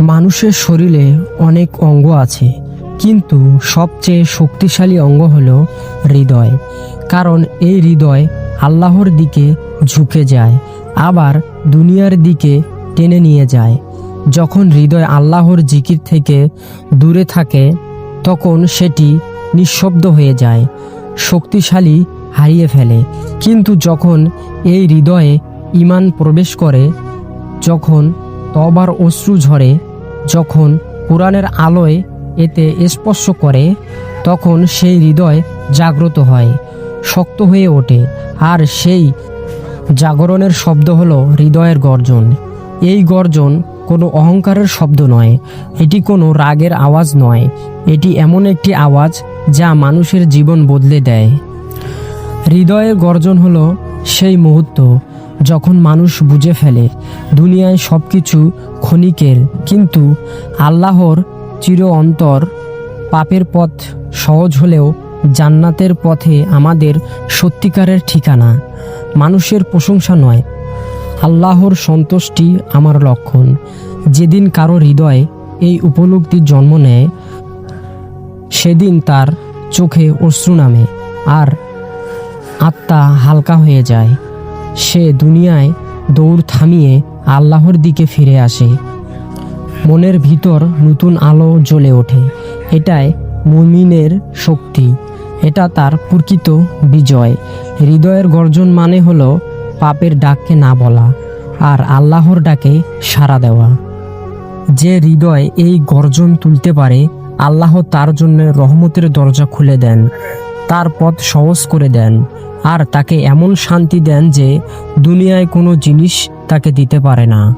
মানুষের শরীরে অনেক অঙ্গ আছে, কিন্তু সবচেয়ে শক্তিশালী অঙ্গ হলো হৃদয়। কারণ এই হৃদয় আল্লাহর দিকে ঝুঁকে যায়, আবার দুনিয়ার দিকে টেনে নিয়ে যায়। যখন হৃদয় আল্লাহর জিকির থেকে দূরে থাকে, তখন সেটি নিঃশব্দ হয়ে যায়, শক্তিশালী হারিয়ে ফেলে। কিন্তু যখন এই হৃদয়ে ইমান প্রবেশ করে, যখন তবার অশ্রু ঝরে যখন কোরআনের আলোয় এতে স্পর্শ করে, তখন সেই হৃদয় জাগ্রত হয়, শক্ত হয়ে ওঠে, আর সেই জাগরণের শব্দ হলো হৃদয়ের গর্জন। এই গর্জন কোনো অহংকারের শব্দ নয়, এটি কোনো রাগের আওয়াজ নয়, এটি এমন একটি আওয়াজ যা মানুষের জীবন বদলে দেয়। হৃদয়ের গর্জন হলো সেই মুহূর্ত যখন মানুষ বুঝে ফেলে, দুনিয়ায় সব কিছু ক্ষণিকের, কিন্তু আল্লাহর চির অন্তর পাপের পথ সহজ হলেও জান্নাতের পথে আমাদের সত্যিকারের ঠিকানা, মানুষের প্রশংসা নয়। আল্লাহর সন্তুষ্টি আমার লক্ষণ। যেদিন কারও হৃদয়ে এই উপলব্ধির জন্ম নেয়, সেদিন তার চোখে অশ্রু নামে আর আত্মা হালকা হয়ে যায়। সে দুনিয়ায় দৌড় থামিয়ে আল্লাহর দিকে ফিরে আসে। মনের ভিতর নতুন আলো জ্বলে ওঠে। এটাই মুমিনের শক্তি। এটা তার প্রকৃত বিজয়। হৃদয়ের গর্জন মানে হলো পাপের ডাককে না বলা আর আল্লাহর ডাকে সাড়া দেওয়া। যে হৃদয় এই গর্জন তুলতে পারে, আল্লাহ তার জন্য রহমতের দরজা খুলে দেন। তার পথ সহজ করে দেন। আর তাকে এমন শান্তি দেন যে দুনিয়ায় কোনো জিনিস তাকে দিতে পারে না।